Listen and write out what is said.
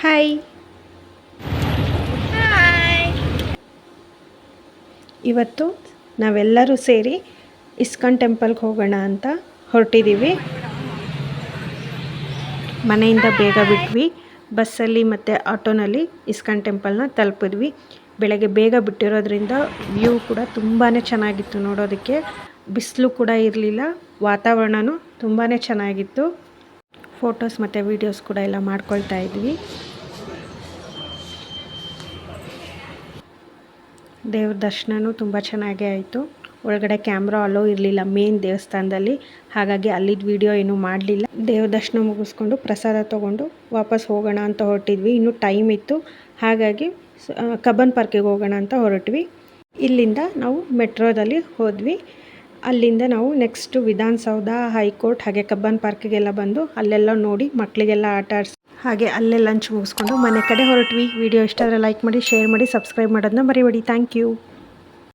Hi ಇವತ್ತು ನಾವೆಲ್ಲರೂ ಸೇರಿ ಇಸ್ಕಾನ್ ಟೆಂಪಲ್ಗೆ ಹೋಗೋಣ ಅಂತ ಹೊರಟಿದ್ದೀವಿ. ಮನೆಯಿಂದ ಬೇಗ ಬಿಟ್ವಿ. ಬಸ್ಸಲ್ಲಿ ಮತ್ತು ಆಟೋನಲ್ಲಿ ಇಸ್ಕಾನ್ ಟೆಂಪಲ್ನ ತಲುಪಿದ್ವಿ. ಬೆಳಗ್ಗೆ ಬೇಗ ಬಿಟ್ಟಿರೋದ್ರಿಂದ ವ್ಯೂ ಕೂಡ ತುಂಬಾ ಚೆನ್ನಾಗಿತ್ತು ನೋಡೋದಕ್ಕೆ. ಬಿಸಿಲು ಕೂಡ ಇರಲಿಲ್ಲ. ವಾತಾವರಣನೂ ತುಂಬಾ ಚೆನ್ನಾಗಿತ್ತು. ಫೋಟೋಸ್ ಮತ್ತು ವೀಡಿಯೋಸ್ ಕೂಡ ಎಲ್ಲ ಮಾಡ್ಕೊಳ್ತಾ ಇದ್ವಿ. ದೇವ್ರ ದರ್ಶನವೂ ತುಂಬ ಚೆನ್ನಾಗೇ ಆಯಿತು. ಒಳಗಡೆ ಕ್ಯಾಮ್ರಾ ಅಲೋ ಇರಲಿಲ್ಲ ಮೇನ್ ದೇವಸ್ಥಾನದಲ್ಲಿ. ಹಾಗಾಗಿ ಅಲ್ಲಿದ್ದ ವಿಡಿಯೋ ಏನೂ ಮಾಡಲಿಲ್ಲ. ದೇವ್ರ ದರ್ಶನ ಮುಗಿಸ್ಕೊಂಡು ಪ್ರಸಾದ ತೊಗೊಂಡು ವಾಪಸ್ ಹೋಗೋಣ ಅಂತ ಹೊರಟಿದ್ವಿ. ಇನ್ನೂ ಟೈಮ್ ಇತ್ತು. ಹಾಗಾಗಿ ಕಬ್ಬನ್ ಪಾರ್ಕಿಗೆ ಹೋಗೋಣ ಅಂತ ಹೊರಟ್ವಿ. ಇಲ್ಲಿಂದ ನಾವು ಮೆಟ್ರೋದಲ್ಲಿ ಹೋದ್ವಿ. ಅಲ್ಲಿಂದ ನಾವು ನೆಕ್ಸ್ಟು ವಿಧಾನಸೌಧ ಹೈಕೋರ್ಟ್ ಹಾಗೆ ಕಬ್ಬನ್ ಪಾರ್ಕಿಗೆಲ್ಲ ಬಂದು ಅಲ್ಲೆಲ್ಲ ನೋಡಿ ಮಕ್ಕಳಿಗೆಲ್ಲ ಆಟ ಆಡಿಸಿ ಹಾಗೆ ಅಲ್ಲೇ ಲಂಚ್ ಮುಗಿಸ್ಕೊಂಡು ಮನೆ ಕಡೆ ಹೊರಟ್ವಿ. ವಿಡಿಯೋ ಇಷ್ಟ ಆದರೆ ಲೈಕ್ ಮಾಡಿ ಶೇರ್ ಮಾಡಿ ಸಬ್ಸ್ಕ್ರೈಬ್ ಮಾಡೋದನ್ನ ಮರಿಬೇಡಿ. Thank you